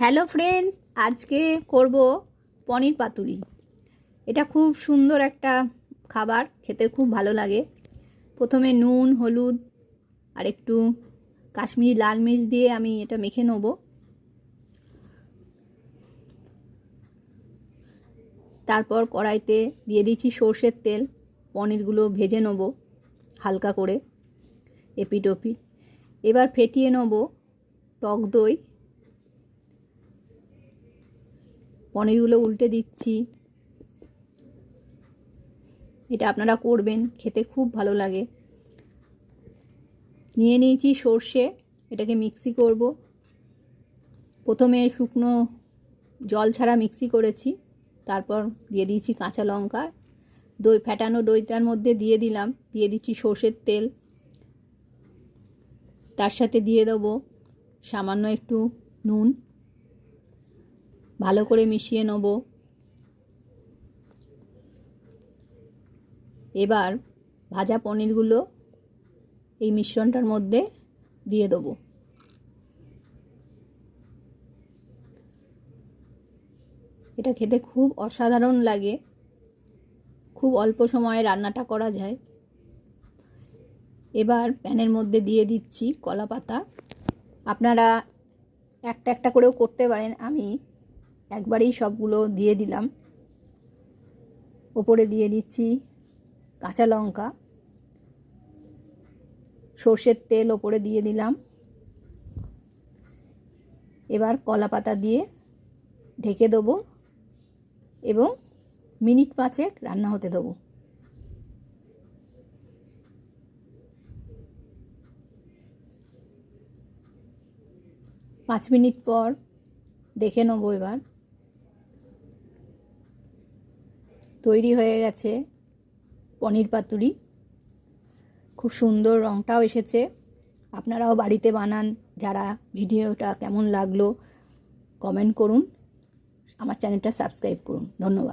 Hello friends, আজকে করব পনির পাতুরি। এটা খুব সুন্দর একটা খাবার, খেতে খুব ভালো লাগে। প্রথমে নুন, হলুদ আর একটু কাশ্মীরি লাল মির্চ দিয়ে আমি এটা মেখে নেব। তারপর কড়াইতে দিয়ে দিচ্ছি সর্ষের তেল, পনিরগুলো ভেজে নেব হালকা করে এপিট এবার ফেটিয়ে নেব টক দই পনিরগুলো উল্টে দিচ্ছি। এটা আপনারা করবেন, খেতে খুব ভালো লাগে। নিয়ে নিয়েছি সর্ষে, এটাকে মিক্সি করব। প্রথমে শুকনো জল ছাড়া মিক্সি করেছি, তারপর দিয়ে দিয়েছি কাঁচা লঙ্কা। দই ফ্যাটানো দইটার মধ্যে দিয়ে দিলাম, দিয়ে দিচ্ছি সর্ষের তেল। তার সাথে দিয়ে দেবো সামান্য একটু নুন। ভালো করে মিশিয়ে নেব। এবার ভাজা পনিরগুলো এই মিশ্রণটার মধ্যে দিয়ে দেবো। এটা খেতে খুব অসাধারণ লাগে। খুব অল্প সময়ে রান্নাটা করা যায়। এবার প্যানের মধ্যে দিয়ে দিচ্ছি কলা পাতা আপনারা একটা একটা করেও করতে পারেন। আমি একবারেই সবগুলো দিয়ে দিলাম। ওপরে দিয়ে দিচ্ছি কাঁচা লঙ্কা। সর্ষের তেল ওপরে দিয়ে দিলাম। এবার কলা পাতা দিয়ে ঢেকে দেবো এবং মিনিট পাঁচেক রান্না হতে দেবো। পাঁচ মিনিট পর দেখে নেব এবার। তৈরি হয়ে গেছে পনির পাতুরি। খুব সুন্দর রঙটাও এসেছে। আপনারাও বাড়িতে বানান, যারা ভিডিওটা কেমন লাগল কমেন্ট করুন। আমার চ্যানেলটা সাবস্ক্রাইব করুন। ধন্যবাদ।